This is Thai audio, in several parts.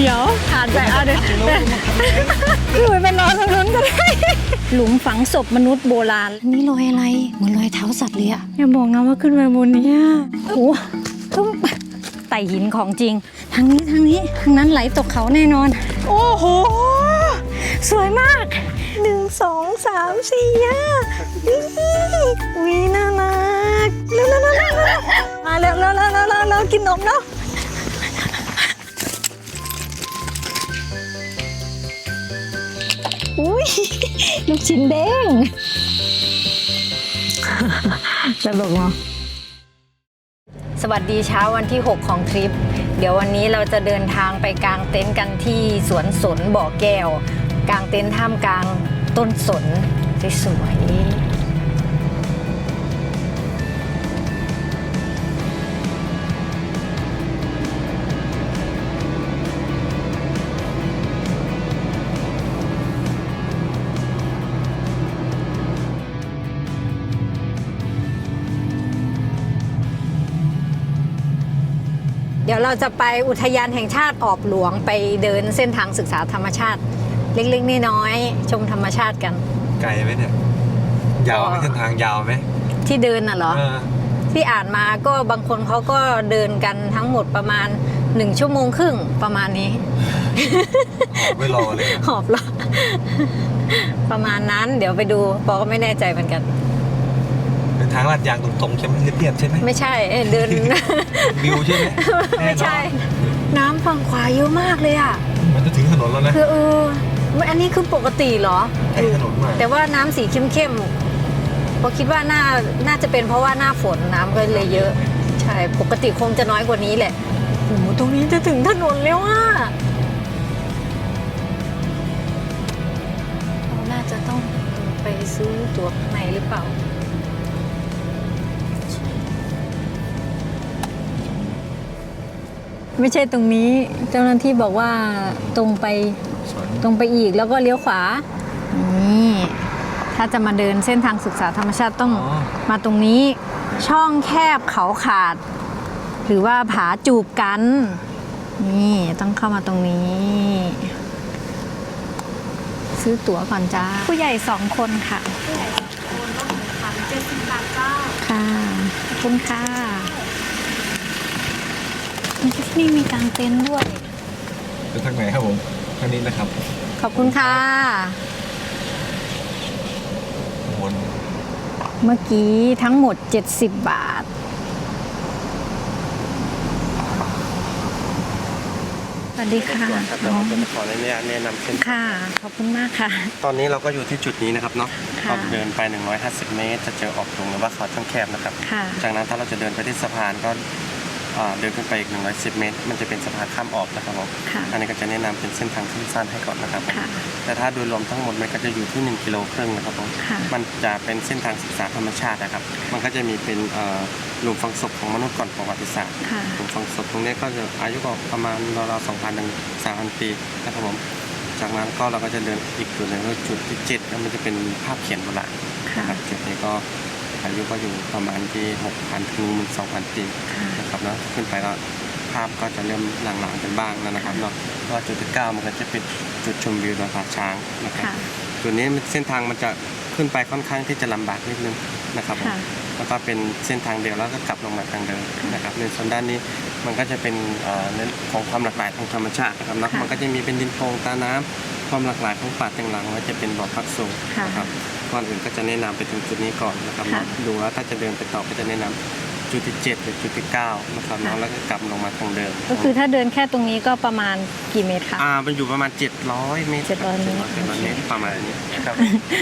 เดี๋ยวผ่านไปเอาเดี๋ยวหลุยไปนอนตรงนู้นก็ได้ หลุมฝังศพมนุษย์โบราณ นี่รอยอะไร เหมือนรอยเท้าสัตว์เลยอะอย่าบอกนะว่าขึ้นไปบนเนี้ยโอ้ต้องไต่หินของจริง ทางนี้ทางนี้ทางนั้นไหลตกเขาแน่นอน โอ้โห สวยมากหนึ่งสองสามสี่อะนี่วีน่ารักเร็วเร็วเร็วเร็วเร็วมาเร็วเร็วเร็วเร็วเร็วเร็วกินนมเนาะ อุ้ยลูกชิ้นเด้งตลกเนาะสวัสดีเช้าวันที่ 6 ของทริป เดี๋ยววันนี้เราจะเดินทางไปกางเต็นท์กันที่สวนสนบ่อแก้ว กางเต็นท์ท่ามกลางต้นสนสวย ยวเราจะไปอุทยานแห่งชาติออบหลวงไปเดินเส้นทางศึกษาธรรมชาติ เล็กๆน้อยๆชมธรรมชาติกัน ไกลไหมเนี่ย ยาวไหมเส้นทางยาวไหมที่เดินน่ะเหรอเออที่อ่านมาก็บางคนเขาก็เดินกันทั้งหมดประมาณ1ชั่วโมงครึ่งประมาณนี้หอบไม่รอเลยหอบเหรอประมาณนั้นเดี๋ยวไปดูปอก็ไม่แน่ใจเหมือนกันเป็นทางลาดยางตรงๆใช่ไหมเรียบๆใช่ไหมไม่ใช่เอ้ยเดิน วิวใช่ไหมไม่ใช่ น้ำฝั่งขวาเยอะมากเลยอะ แน่นอนมันจะถึงถนนแล้วนะคือเออไม่อันนี้คือปกติเหรอ ใกล้ถนนมากแต่ว่าน้ำสีเข้มๆเพราะคิดว่าน่าน่าจะเป็นเพราะว่าหน้าฝนน้ำก็เลยเยอะ ใช่ปกติคงจะน้อยกว่านี้แหละโอ้โหตรงนี้จะถึงถนนแล้วอะเราน่าจะต้องไปซื้อตั๋วข้างในหรือเปล่า ไม่ใช่ตรงนี้ เจ้าหน้าที่บอกว่าตรงไปสวนตรงไปอีกแล้วก็เลี้ยวขวา นี่ ถ้าจะมาเดินเส้นทางศึกษาธรรมชาติต้องอ๋อมาตรงนี้ ช่องแคบเขาขาด หรือว่าผาจูบกัน นี่ต้องเข้ามาตรงนี้ ซื้อตั๋วก่อนจ้า ผู้ใหญ่สองคนค่ะ ผู้ใหญ่สองคนก็หนึ่งพันเจ็ดสิบบาทจ้าค่ะขอบคุณค่ะที่ นี่มีกางเต็นท์ด้วยเป็นทางไหนครับผมทางนี้นะครับ ขอบคุณค่ะ วน เมื่อกี้ทั้งหมด 70 บาท สวัสดีค่ะครับเดี๋ยวผมจะขออนุญาตแนะนำเส้น ค่ะ ขอบคุณมากค่ะ ตอนนี้เราก็อยู่ที่จุดนี้นะครับเนาะค่ะเราเดินไป 150 เมตร จะเจอออกตรงหรือว่าเขาช่องแคบนะครับ ค่ะ จากนั้นถ้าเราจะเดินไปที่สะพานก็อ่า เดินขึ้นไปอีก110 เมตร มันจะเป็นสะพานข้ามออกนะครับผมค่ะ อันนี้ก็จะแนะนำเป็นเส้นทางสั้นๆให้ก่อนนะครับผมค่ะ แต่ถ้าโดยรวมทั้งหมดมันก็จะอยู่ที่ 1 กิโลครึ่งนะครับผมค่ะ มันจะเป็นเส้นทางศึกษาธรรมชาตินะครับ มันก็จะมีเป็นเอ่อหลุมฝังศพของมนุษย์ก่อนประวัติศาสตร์ ค่ะ หลุมฝังศพตรงนี้ก็จะอายุก็ประมาณราวๆ2,000ถึง3,000 ปีนะครับผม จากนั้นก็เราก็จะเดินอีกจุดหนึ่งก็จุดที่เจ็ดแล้วมันจะเป็นภาพเขียนโบราณ ค่ะ นะครับจุดนี้ก็ อายุก็อยู่ประมาณที่6,000ถึง2,000ปีค่ะนะครับแล้วขึ้นไปก็ภาพก็จะเริ่มหลางๆกันบ้างแล้วนะครับเนาะเพราะว่าจุดที่เก้ามันก็จะเป็นจุดชมวิวดอยผาช้างนะครับค่ะจุดนี้เส้นทางมันจะขึ้นไปค่อนข้างที่จะลำบากนิดนึงนะครับผมค่ะแล้วก็เป็นเส้นทางเดียวแล้วก็กลับลงมาทางเดิมนะครับในส่วนด้านนี้มันก็จะเป็นเอ่อเรื่องของความหลากหลายทางธรรมชาตินะครับเนาะค่ะมันก็จะมีเป็นดินโพรงตาน้ำความหลากหลายของป่าแตงหลังว่าจะเป็นบ่อพักสูงค่ะนะครับ ก่อนอื่นก็จะแนะนำไปถึงจุดนี้ก่อนนะครับค่ะเนาะดูว่าถ้าจะเดินไปต่อก็จะแนะนำจุดที่เจ็ดหรือจุดที่เก้านะครับเนาะค่ะแล้วก็กลับลงมาทางเดิม ก็คือถ้าเดินแค่ตรงนี้ก็ประมาณกี่เมตรคะอ่ามันอยู่ประมาณ 700 เมตร700เมตร700เมตรประมาณนี้ครับ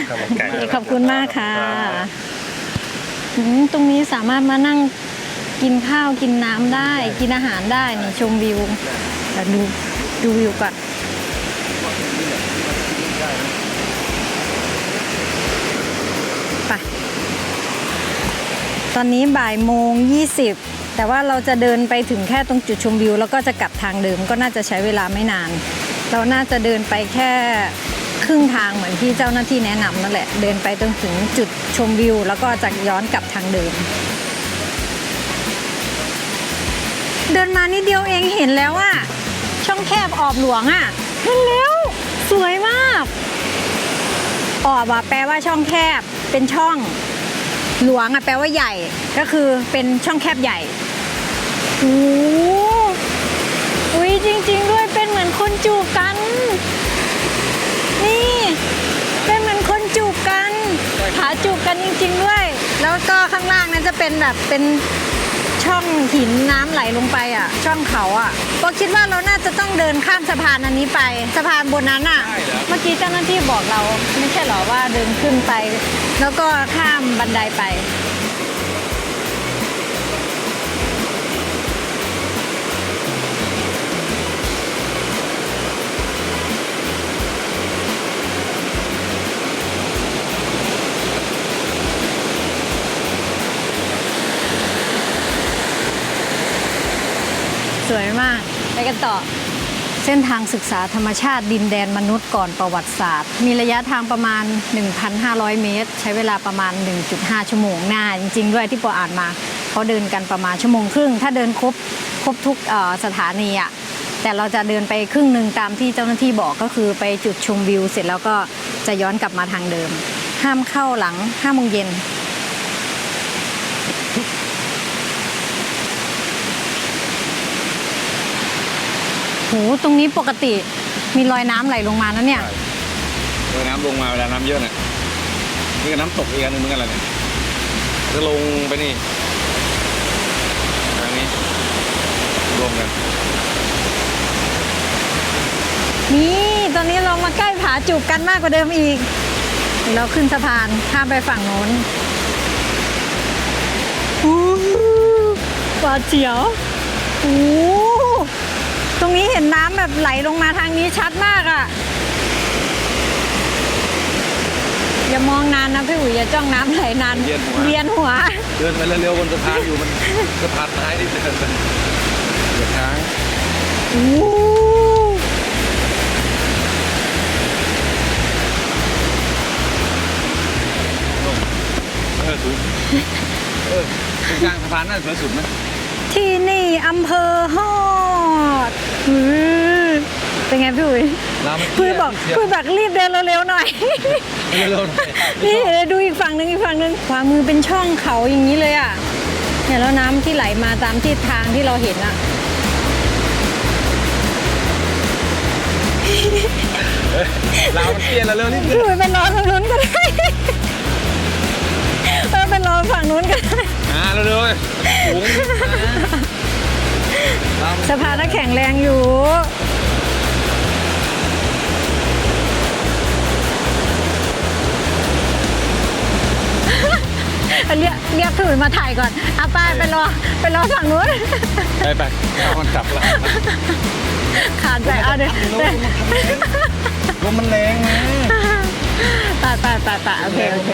ครับผมไกลโอเคขอบคุณมากค่ะอืมตรงนี้สามารถมานั่งกินข้าวกินน้ำได้ กินอาหารได้นี่ชมวิวแต่ดูดูวิวก่อน ตอนนี้บ่ายโมง 20 แต่ว่าเราจะเดินไปถึงแค่ตรงจุดชมวิว แล้วก็จะกลับทางเดิมก็น่าจะใช้เวลาไม่นาน เราน่าจะเดินไปแค่ครึ่งทางเหมือนที่เจ้าหน้าที่แนะนำนั่นแหละ เดินไปจนถึงจุดชมวิว แล้วก็จะย้อนกลับทางเดิม เดินมานิดเดียวเองเห็นแล้วอะช่องแคบออบหลวงอะ่ะเห็นแล้ว สวยมาก ออบอะแปลว่าช่องแคบเป็นช่อง หลวงอะแปลว่าใหญ่ก็คือเป็นช่องแคบใหญ่โอ้อุ้ยจริง ๆ ด้วยเป็นเหมือนคนจูบกัน นี่ เป็นเหมือนคนจูบกันขาจูบกันจริง ๆ ด้วย แล้วก็ข้างล่างนั้นจะเป็นแบบเป็น ช่องหินน้ำไหลลงไปอะ ช่องเขาอะก็คิดว่าเราน่าจะต้องเดินข้ามสะพานอันนี้ไป สะพานบนนั้นอะใช่เหรอเมื่อกี้เจ้าหน้าที่บอกเราไม่ใช่เหรอว่าเดินขึ้นไป แล้วก็ข้ามบันไดไป วยมาก ไปกันต่อ เส้นทางศึกษาธรรมชาติดินแดนมนุษย์ก่อนประวัติศาสตร์ มีระยะทางประมาณ 1,500 เมตร ใช้เวลาประมาณ 1.5 ชั่วโมงหน้า จริง ๆ ด้วยที่ปออ่านมาเขาเดินกันประมาณชั่วโมงครึ่ง ถ้าเดินครบครบทุกสถานีอะแต่เราจะเดินไปครึ่งหนึ่งตามที่เจ้าหน้าที่บอกก็คือไปจุดชมวิว เสร็จแล้วก็จะย้อนกลับมาทางเดิม ห้ามเข้าหลัง5โมงเย็น ตรงนี้ปกติมีรอยน้ำไหลลงมานะเนี่ย เวลาน้ำลงมาเวลาน้ำเยอะเนี่ยนี่ก็น้ำตกอีกอันหนึงเหมือนกันแหละเนี่ยจะลงไปนี่ทางนี้รวมกันนี่ตอนนี้เรามาใกล้ผาจูบกันมากกว่าเดิมอีกเดี๋ยวเราขึ้นสะพานข้ามไปฝั่งโน้นอู้หวาดเจียวโอ้ต รงนี้เห็นน้ำแบบไหลลงมาทางนี้ชัดมากอะ่ะ อย่ามองนานนะพี่อุ๋ยอย่าจ้องน้ำไหลนานเวียนหัวเดินไปเร็วๆบนสะพานอยู่มันสะพานไม้นี่เดินไปเหยียบช้างโอ้เออสูงเออตรงกลางสะพานน่าสวยสุดนะที่นี่อำเภอฮอ ดอือเป็นไงพี่อุ๋ยเรามันคุยบอกคุยบอกรีบเดินเร็วๆหน่อย เร็วๆหน่อยนี่เดี๋ยวดูอีกฝั่งหนึ่งอีกฝั่งหนึ่งขวามือเป็นช่องเขาอย่างนี้เลยอะเนี่ยแล้วน้ำที่ไหลมาตามทิศทางที่เราเห็นอะเรามันเตี้ยแล้วเร็วนิดนึพี่งอุ๋ยไปรอตรงนู้นก็ได้เออไปรอฝั่งนู้นก็ได้ อ่าเร็วๆเลยสูงเรามัน สะพานน่ะแข็งแรงอยู่ เรียกเรียกพี่อุ๋ยมาถ่ายก่อนเอาไปไปรอไปรอฝั่งนู้นไปไปเอามันจับละขาดใจเอาเดี๋ยวเดี๋ยวลมมันแรงนะไปไปไปไปโอเคโอเค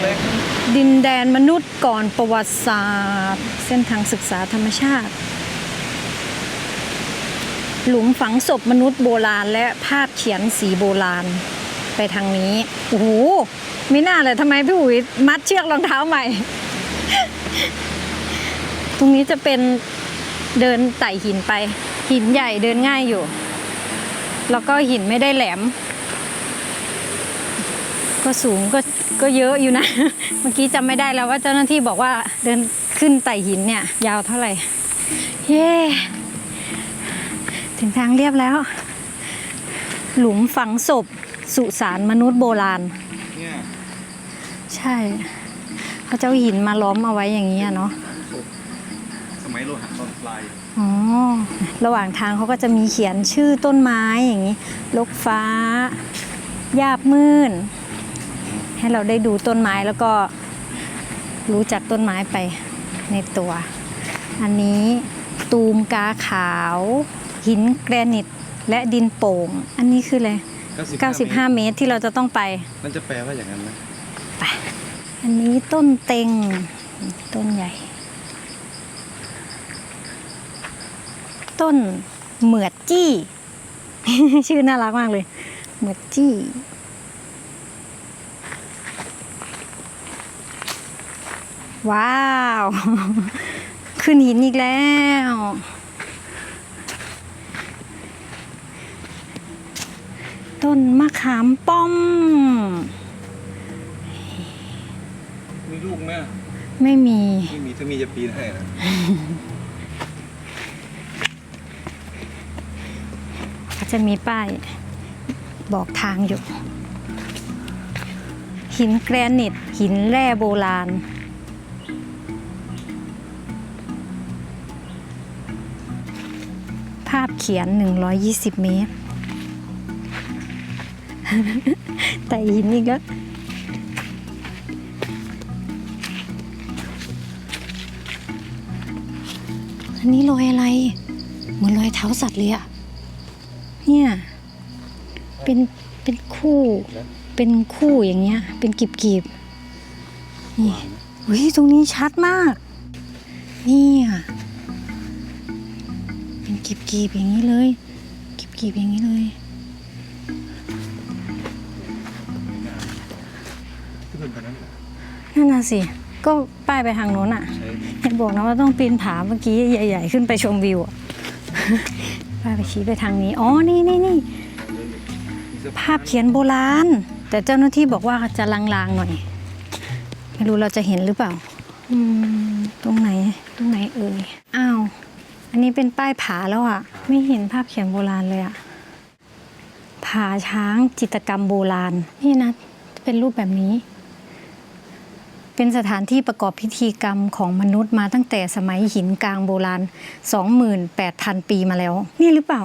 ดินแดนมนุษย์ก่อนประวัติศาสตร์ เส้นทางศึกษาธรรมชาติ หลุมฝังศพมนุษย์โบราณ และภาพเขียนสีโบราณ ไปทางนี้ โอ้โหไม่น่าเลยทำไมพี่อุ๋ยมัดเชือกรองเท้าใหม่ ตรงนี้จะเป็นเดินไต่หินไป หินใหญ่เดินง่ายอยู่ แล้วก็หินไม่ได้แหลม ก็สูงก็ก็เยอะอยู่นะ เมื่อกี้จำไม่ได้แล้วว่าเจ้าหน้าที่บอกว่าเดินขึ้นไต่หินเนี่ย ยาวเท่าไหร่ เย้ ถึงทางเรียบแล้ว หลุมฝังศพ สุสานมนุษย์โบราณ เนี่ยใช่เขาจะเอาหินมาล้อมเอาไว้อย่างนี้ยเนาะสมัยโลหะตอนปลายอ๋อระหว่างทางเขาก็จะมีเขียนชื่อต้นไม้อย่างนี้ลกฟ้าหญ้าบมื่น ให้เราได้ดูต้นไม้แล้วก็รู้จักต้นไม้ไปในตัว อันนี้ตูมกาขาว หินแกรนิตและดินโป่ง อันนี้คืออะไร95 เมตรที่เราจะต้องไปนั่นจะแปลว่าอย่างนั้นนะไปอันนี้ต้นเต็ง ต้นใหญ่ ต้นเหมือดจี้ ชื่อน่ารักมากเลย เหมือดจี้ ว้าว ขึ้นหินอีกแล้ว ต้นมะขามป้อม มีลูกไหมไม่มี ไม่มีถ้ามีจะปีนให้นะก็จะมีป้ายบอกทางอยู่ หินแกรนิต หินแร่โบราณภาพเขียน 120 เมตร แต่หินนี่ก็อันนี้รอยอะไร เหมือนรอยเท้าสัตว์เลยอะเนี่ยเป็นเป็นคู่ เป็นคู่อย่างเงี้ย เป็นกีบกีบๆนี่เฮ้ยตรงนี้ชัดมากเนี่ยเป็นกีบกีบๆอย่างนี้เลยกีบกีบๆอย่างนี้เลย นั่นน่ะสิ ก็ป้ายไปทางโน้นอะเห็นบอกนะว่าต้องปีนผาเมื่อกี้ใหญ่ ๆ ขึ้นไปชมวิวอะป้ายไปชี้ไปทางนี้ อ๋อ นี่นี่นี่ภาพเขียนโบราณ แต่เจ้าหน้าที่บอกว่าจะลางๆหน่อย ไม่รู้เราจะเห็นหรือเปล่า อืม ตรงไหน ตรงไหนเอ่ย อ้าว อันนี้เป็นป้ายผาแล้วอะ ไม่เห็นภาพเขียนโบราณเลยอะ ผาช้างจิตรกรรมโบราณ นี่นะ เป็นรูปแบบนี้ เป็นสถานที่ประกอบพิธีกรรมของมนุษย์มาตั้งแต่สมัยหินกลางโบราณ 28,000 ปีมาแล้ว นี่หรือเปล่า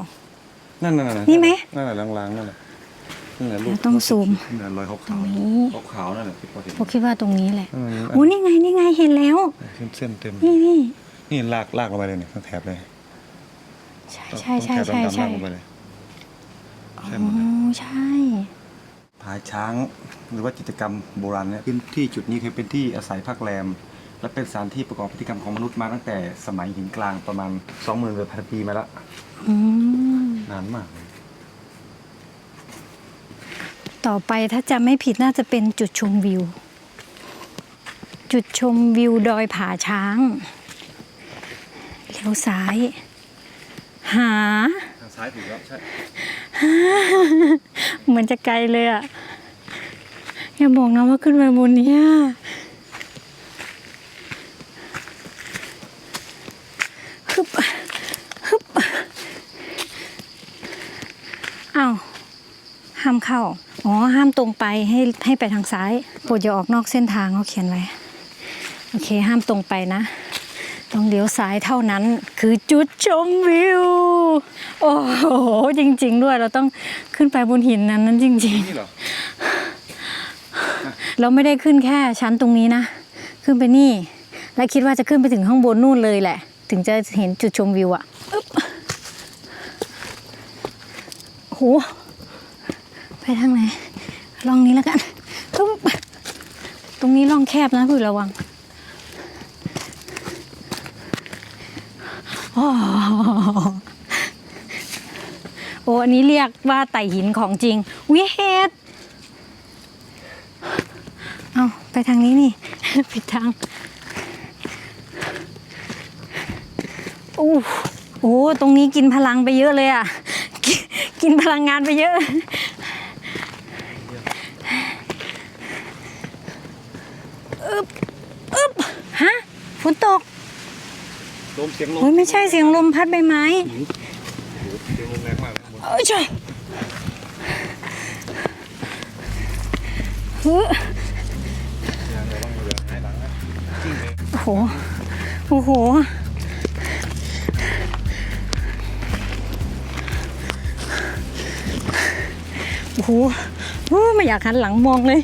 นั่นนั่นนั่นนี่ไหม นั่นแหละลางๆนั่นแหละนั่นแหละลูกเดี๋ยวต้องซูม นั่นแหละรอยขาวตรงๆนี้ขาวๆนั่นแหละที่พอเห็นผมคิดว่าตรงนี้แหละนั่นน่ะโอ้นี่ไงนี่ไงเห็นแล้ว เส้นเส้นเต็ม นี่นี่นี่ลากลากลงไปเลยเนี่ยทั้งแถบเลยใช่ใช่ใช่ต้องใช่แถบดำๆใช่ลากลงไปเลย อ๋ใช่หมดเลยอใช่ ผาช้าง หรือว่าจิตรกรรมโบราณเนี่ยพื้นที่จุดนี้เคยเป็นที่อาศัยพักแรม และเป็นสถานที่ประกอบพิธีกรรมของมนุษย์มาตั้งแต่สมัยหินกลางประมาณ2 0 0 0 0พันปีมาแล้วอืมนานมากเลยต่อไปถ้าจำไม่ผิดน่าจะเป็นจุดชมวิว จุดชมวิวดอยผาช้างเลี้ยวซ้าย หา ทางซ้ายถูกแล้วใช่ เหมือนจะไกลเลยอะอย่าบอกนะว่าขึ้นไปบนเนี้ยฮึบฮึบอ้าวห้ามเข้า อ๋อ ห้ามตรงไปให้ให้ไปทางซ้าย โปรดอย่าออกนอกเส้นทางเขาเขียนไว้ โอเค ห้ามตรงไปนะ ต้องเลี้ยวซ้ายเท่านั้น คือจุดชมวิว โอ้โห จริง ๆ ด้วยเราต้องขึ้นไปบนหินนั้นนั้นจริง นี่เหรอๆ เราไม่ได้ขึ้นแค่ชั้นตรงนี้นะ ขึ้นไปนี่ และคิดว่าจะขึ้นไปถึงข้างบนนู่นเลยแหละ ถึงจะเห็นจุดชมวิวอะอึ๊บโอ้โหไปทางไหนลองนี้แล้วกันอึ๊บตรงนี้ล่องแคบนะพี่ระวัง โอ้โอ้อันนี้เรียกว่าไต่หินของจริงวิเฮดเอาไปทางนี้นี่ ผิดทางโอ้โอ้ตรงนี้กินพลังไปเยอะเลยอะกินกินพลังงานไปเยอะ อึบอึบฮะฝนตก ลมเสียงลมโอ้ยไม่ใช่เสียงลมพัดใบไม้เสียงลมแรงมากเลยข้างบนเอ้ยจ้ะฮึยโอ้โห โอ้โห โอ้โหโอ้ไม่อยากหันหลังมองเลย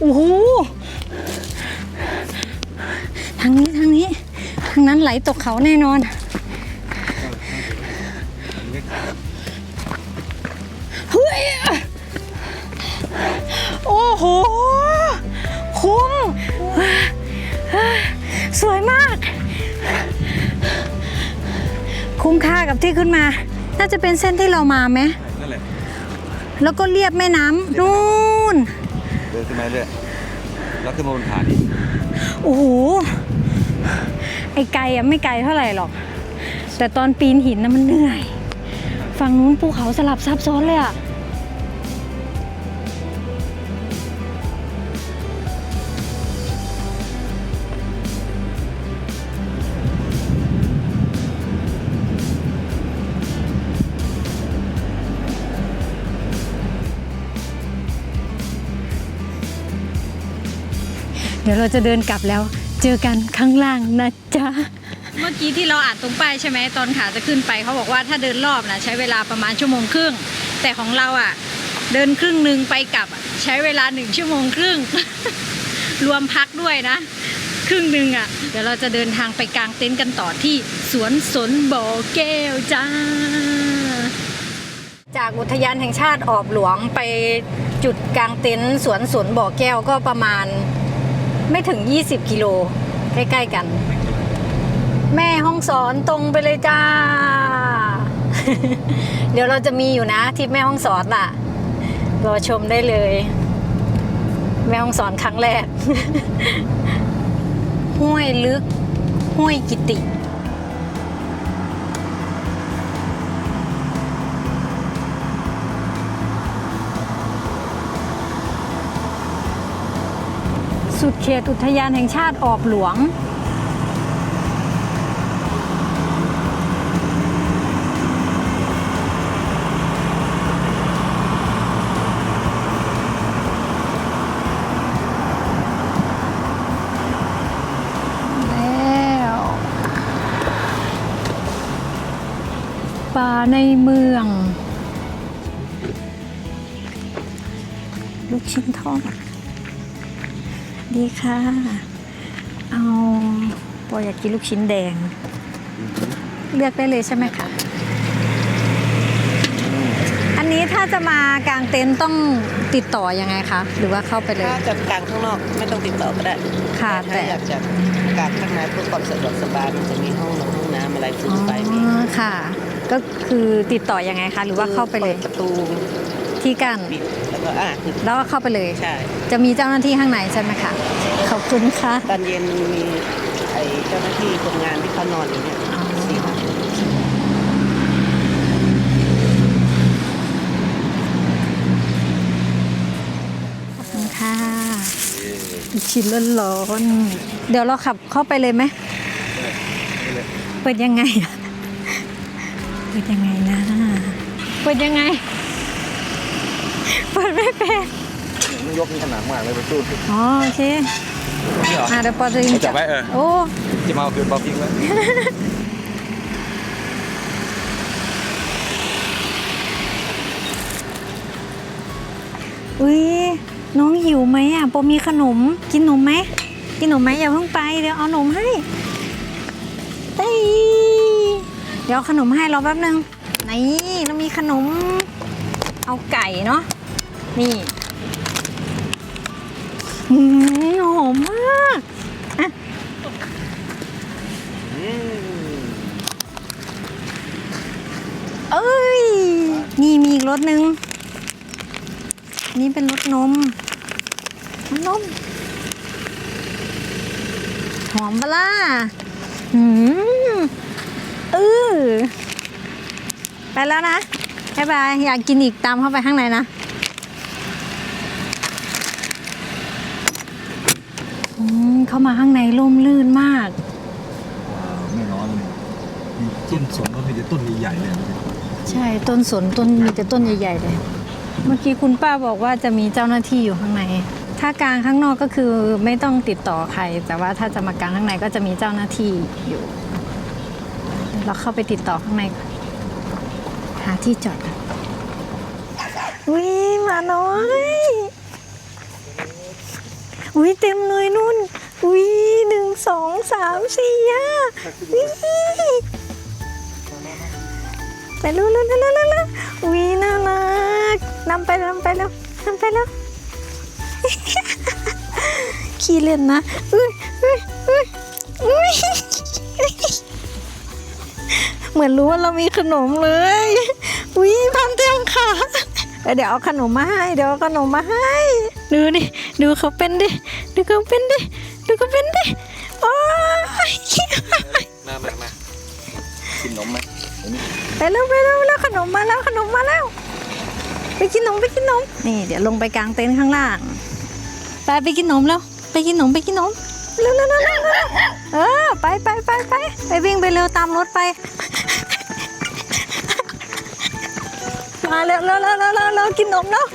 โอ้โหางนี้ทางนี้ ทางนั้นไหลตกเขาแน่นอน เฮ้ย โอ้โห คุ้ม สวยมาก คุ้มค่ากับที่ขึ้นมา น่าจะเป็นเส้นที่เรามาไหมนั่นแหละ แล้วก็เรียบแม่น้ำนู่น เดินขึ้นมาเรื่อย แล้วขึ้นมาบนผานี่โอ้โหไอไกลอะไม่ไกลเท่าไหร่หรอก แต่ตอนปีนหินนะมันเหนื่อย ฝั่งนู้นภูเขาสลับซับซ้อนเลยอะ ดี๋ยวเราจะเดินกลับแล้ว เจอกันข้างล่างนะจ๊ะ เมื่อกี้ที่เราอ่านตรงป้ายใช่ไหมตอนขาจะขึ้นไปเขาบอกว่าถ้าเดินรอบนะใช้เวลาประมาณชั่วโมงครึ่ง แต่ของเราอะ เดินครึ่งหนึ่งไปกลับอะใช้เวลาหนึ่งชั่วโมงครึ่ง รวมพักด้วยนะ ครึ่งหนึ่งอะ เดี๋ยวเราจะเดินทางไปกางเต็นท์กันต่อที่สวนสนบ่อแก้วจ้าจากอุทยานแห่งชาติออบหลวงไปจุดกางเต็นท์สวนสนบ่อแก้วก็ประมาณ ไม่ถึง 20 กิโลใกล้ๆกัน แม่ห้องสอนตรงไปเลยจ้า เดี๋ยวเราจะมีอยู่นะที่แม่ห้องสอนอะ รอชมได้เลย แม่ห้องสอนครั้งแรก ห้วยลึก ห้วยกิติ สุดเขตอุทยานแห่งชาติออบหลวง แล้วป่าในเมือง ลูกชิ้นทอด ดีค่ะ เอาปออยากกินลูกชิ้นแดง เลือกได้เลยใช่ไหมคะ อันนี้ถ้าจะมากางเต็นท์ต้องติดต่อยังไงคะ หรือว่าเข้าไปเลย ถ้าจะกางข้างนอกไม่ต้องติดต่อก็ได้ค่ะถ้าแต่อยากจะกางข้างในเพื่อความสะดวกสบายมันจะมีห้องน้ำห้องน้ำอะไรฟรีอ๋อไปมีค่ะ ก็คือติดต่อยังไงคะ หรือว่าเข้าไปเลยปิดประตูที่กั้นปิดแล้ว ก็อ่าคือแล้วก็เข้าไปเลย ใช่ จะมีเจ้าหน้าที่ข้างในใช่ไหมคะ ขอบคุณค่ะ ตอนเย็นมีไอ้เจ้าหน้าที่คนงานที่เขานอนอยู่เนี่ยอ๋อสี่ห้าคนขอบคุณค่ะอีกชิ้นร้อนๆเดี๋ยวเราขับเข้าไปเลยไหม เปิดยังไงอะเปิดยังไงนะ เปิดยังไง เปิดไม่เป็นมันยกนี่ขนาดมากเลยไปตู้อ๋อโอเคนี่เหรอ อะเดี๋ยวปอจะยิงจับไว้เออ โอ้จะมาเอาคืนบอลพิงไว้อุ้ยน้องหิวไหมอะปอมีขนมกินขนมไหมกินขนมไหมอย่าเพิ่งไปเดี๋ยวเอาขนมให้เอ้ยเดี๋ยวเอาขนมให้รอแป๊บนึงนี่เรามีขนม เอาไก่เนาะ นี่อืมหอมมากอะเอ้ย นี่มีอีกรสหนึ่ง นี่เป็นรสนมน้ำนม หอมปะล่ะหืมเออไปแล้วนะบ๊ายบาย อยากกินอีกตามเข้าไปข้างในนะ อืม เข้ามาข้างในร่มรื่นมาก ไม่ร้อนเลยมีต้นสนก็มีแต่ต้นใหญ่ๆเลยใช่ต้นสนต้นมีแต่ต้นใหญ่ๆเลย เมื่อกี้คุณป้าบอกว่าจะมีเจ้าหน้าที่อยู่ข้างใน ถ้ากลางข้างนอกก็คือไม่ต้องติดต่อใคร แต่ว่าถ้าจะมากลางข้างในก็จะมีเจ้าหน้าที่อยู่เดี๋ยวเราเข้าไปติดต่อข้างในก่อนหาที่จอดกันอุ้ยหมาน้อยอุ้ยเต็มเลยนุ่น อุ้ยหนึ่งสองสามสี่ห้าอุ้ยไปเร็วเร็วเร็วเร็วเร็วเร็วอุ้ยน่ารักนำไปนำไปแล้วนำไปแล้วขี้เล่นนะอุ้ยอุ้ยอุ้ยอุ้ยเหมือนรู้ว่าเรามีขนมเลยอุ้ยพันเต็มขาเดี๋ยวเดี๋ยวเอาขนมมาให้ เดี๋ยวเอาขนมมาให้ ดูดิ ดูเขาเป็นดิ ดูเขาเป็นดิ ดูเขาเป็นดิโอ้ยมามามากินนมไหมไปเร็วไปเร็วไปเร็วขนมมาแล้วขนมมาแล้ว ไปกินขนมไปกินขนมนี่เดี๋ยวลงไปกลางเต็นท์ข้างล่างไปไปกินขนมแล้ว ไปกินขนมไปกินขนมเร็วเร็วเร็วเร็วเร็วเออไปไปไปไปไปวิ่งไปเร็วตามรถไป มาเร็วเร็วเร็วเร็วเร็วเร็วกินขนมแล้ว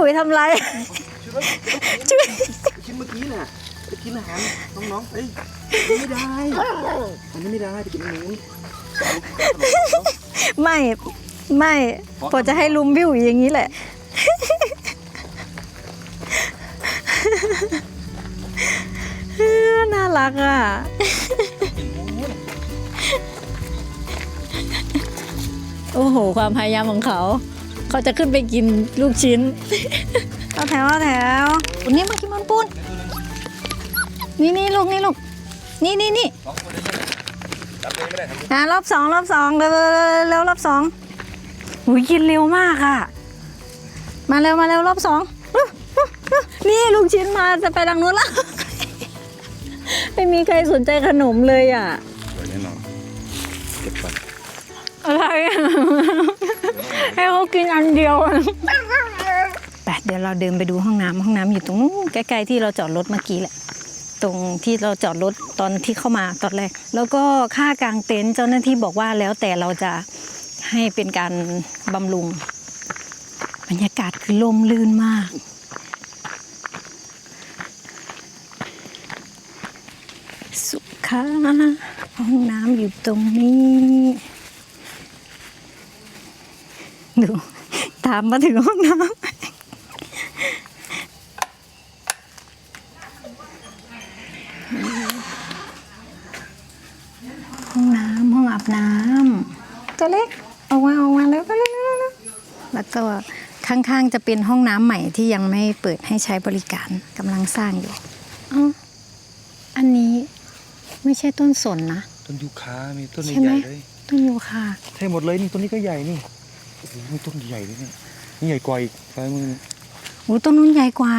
ปุ๋ยทำไร ช่วยชิ้นเมื่อกี้น่ะไปกินอาหารน้องๆเอ้ยไม่ได้อันนี้ไม่ได้ไปกินอันนู้นไม่ไม่พอจะให้ลุมวิวอยู่อย่างนี้แหละ น่ารักอะโอ้โห ความพยายามของเขา เขาจะขึ้นไปกินลูกชิ้นเอาแถวเอาแถววันนี้มากินมันปูนนี่นี่ลูกนี่ลูกนี่นี่นี่อ่ารอบสองรอบสองเร็วเร็วเร็วเร็วรอบสองหุยกินเร็วมากอะ มาเร็วมาเร็วรอบสองอื้ออื้ออื้อนี่ลูกชิ้นมาจะไปทางนู้นละไม่มีใครสนใจขนมเลยอะ อะไรอะให้เขากินอันเดียวอะไปเดี๋ยวเราเดินไปดูห้องน้ำห้องน้ำอยู่ตรงนู้นใกล้ๆที่เราจอดรถเมื่อกี้แหละ ตรงที่เราจอดรถตอนที่เข้ามาตอนแรก แล้วก็ค่ากางเต็นท์เจ้าหน้าที่บอกว่าแล้วแต่เราจะให้เป็นการบำรุง บรรยากาศคือลมลื่นมากสุขาห้องน้ำอยู่ตรงนี้ ดู ตามมาถึงห้องน้ำห้องน้ำห้องอาบน้ำตัวเล็กออกมาออกมาแล้วก็เร็วแล้วก็ข้างๆจะเป็นห้องน้ำใหม่ที่ยังไม่เปิดให้ใช้บริการกำลังสร้างอยู่อ๋ออันนี้ไม่ใช่ต้นสนนะ ต้นยูคามีต้นใหญ่เลย ต้นยูคาใช่หมดเลยนี่ต้นนี้ก็ใหญ่นี่ โอ้โหมีต้นใหญ่เลยเนี่ยนี่ใหญ่กว่าอีกซ้ายมือโอ้ต้นนู้นใหญ่กว่า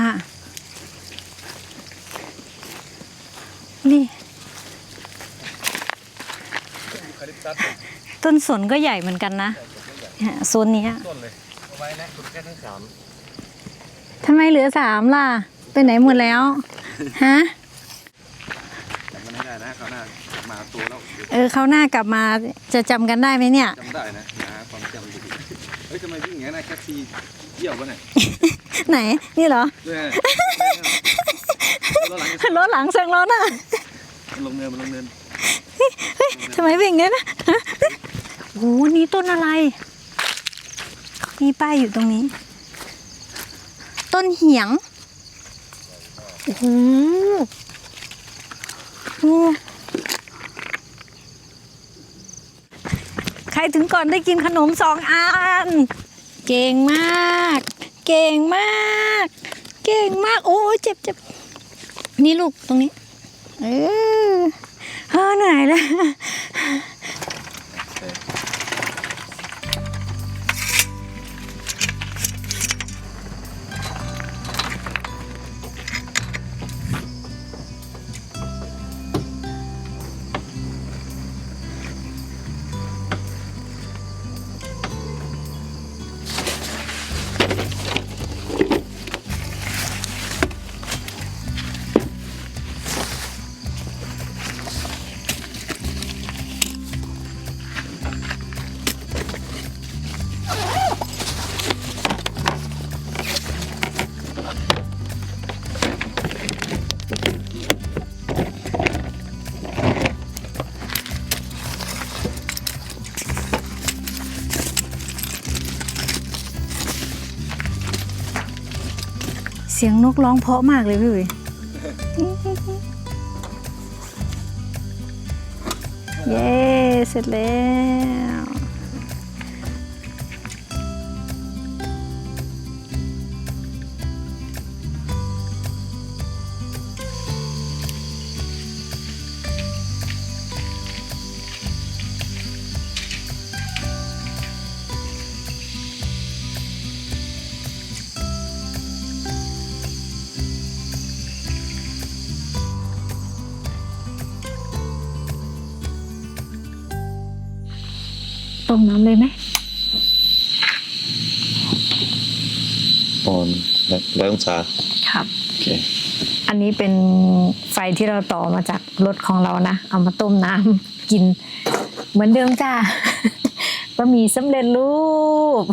นี่ต้นสนก็ใหญ่เหมือนกันนะเนี่ยโซนเนี้ยต้นเลยเอาไว้นะคุณแค่ทั้งสามทำไมเหลือสามล่ะ ไปไหนหมดแล้ว ฮะจำมันให้ได้นะเขาวหน้ามาตัวแล้วเดี๋ยวเออเขาวหน้ากลับมาจะจำกันได้ไหมเนี่ยจำได้นะนะความจำดีเฮ้ยทำไมวิ่งอย่างนี้นนะแคทซีเยี่ยวปะเนี่ยไหน นี่เหรอ เนี่ยแล้วหลังจะรถหลังแซงรถอะมันลงเนินมันลงเนินทำไมวิ่งเงี้ยนะฮะโอ้โหนี่ต้นอะไร มีป้ายอยู่ตรงนี้ ต้นเหียง โอ้โหโอ้ใค รถึงก่อนได้กินขนมสองอัน เก่งมาก เก่งมาก เก่งมาก โอ้ยเจ็บเจ็บนี่ลูกตรงนี้ เออเออเหนื่อยแล้ว สียงนกร้องเพราะมากเลยพี่อุ๋ยเย้ เสร็จแล้ว ต้มน้ำเลยไหมปอนร้อยองศาครับ โอเค อันนี้เป็นไฟที่เราต่อมาจากรถของเรานะ เอามาต้มน้ำกิน เหมือนเดิมจ้าบะหมี่สำเร็จรูป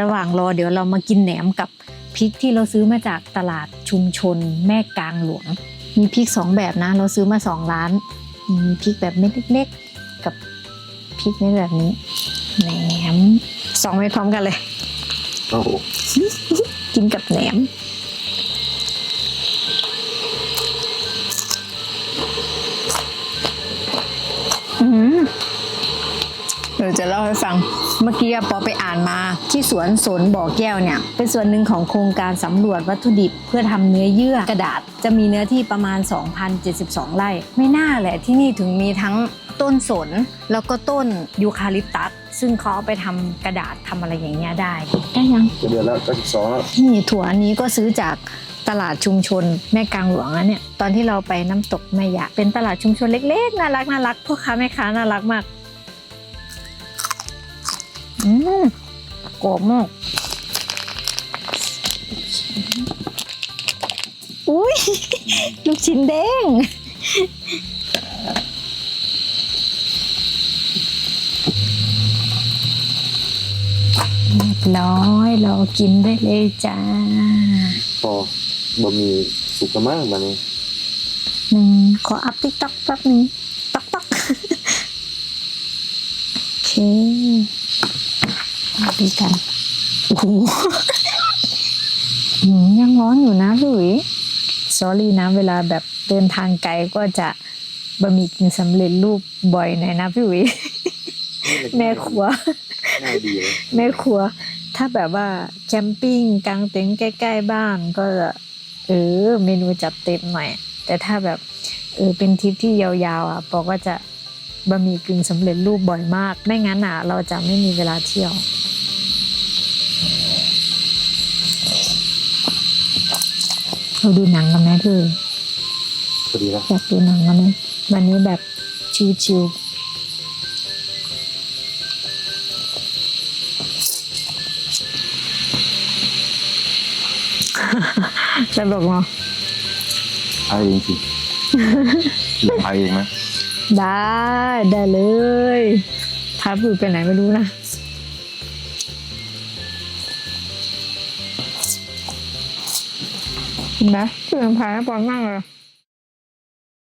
ระหว่างรอเดี๋ยวเรามากินแหนมกับพริกที่เราซื้อมาจากตลาดชุมชนแม่กลางหลวง มีพริกสองแบบนะ เราซื้อมาสองร้าน มีพริกแบบเม็ดเล็กๆกับพ ริกเม็ดแบบนี้แหนมสองเม็ดพร้อมกันเลย โอ้โห กินกับแหนม เดี๋ยวจะเล่าให้ฟัง เมื่อกี้อะปอไปอ่านมาที่สวนสนบ่อแก้วเนี่ย เป็นส่วนหนึ่งของโครงการสำรวจวัตถุดิบ เพื่อทำเนื้อเยื่อกระดาษ จะมีเนื้อที่ประมาณ 2,072 ไร่ ไม่น่าแหละที่นี่ถึงมีทั้งต้นสนแล้วก็ต้นยูคาลิปตัสซึ่งเขาเอาไปทำกระดาษทำอะไรอย่างเงี้ยได้ได้ยังเดือนละเก้าสิบสองแล้วนี่ถั่วอันนี้ก็ซื้อจากตลาดชุมชนแม่กลางหลวงนะเนี่ยตอนที่เราไปน้ำตกแม่ยะ เป็นตลาดชุมชนเล็กๆ น่ารักน่ารักพ่อค้าแม่ค้าน่ารักมาก อืมกรอบมาก อุ้ยลูกชิ้นเด้งเรียบร้อยเรากินได้เลยจ้าพอบะหมี่สุกแล้วมากมาเนี่ยหนึ่งขออัพติ๊กต็อกแป๊บหนึ่งต๊อกต๊อกโอเคมา ดูกันโอ้โหหืมยังร้อนอยู่นะพี่อุ๋ยสอรี่นะเวลาแบบเดินทางไกลก็จะบะหมี่กึ่งสำเร็จรูปบ่อยหน่อยนะพี่อุ๋ยแม่ครัวง่ายดีเลยแม่ครัว ถ้าแบบว่าแคมปิ้งกางเต็นท์ใกล้ๆบ้านก็จะเออเมนูจัดเต็มหน่อย แต่ถ้าแบบเออเป็นทริปที่ยาวๆอะปอก็จะบะหมี่กึ่งสำเร็จรูปบ่อยมาก ไม่งั้นอะ เราจะไม่มีเวลาเที่ยว เราดูหนังกันไหมพี่พอดีนะอยากดูหนังกันไหมวันนี้แบบชิวๆจะบอกเนาะพายเองสิอย่าพายเองนะได้ ได้เลยพาบุยไปไหนไม่รู้นะ เห็นไหมคือพายปอนมากเลย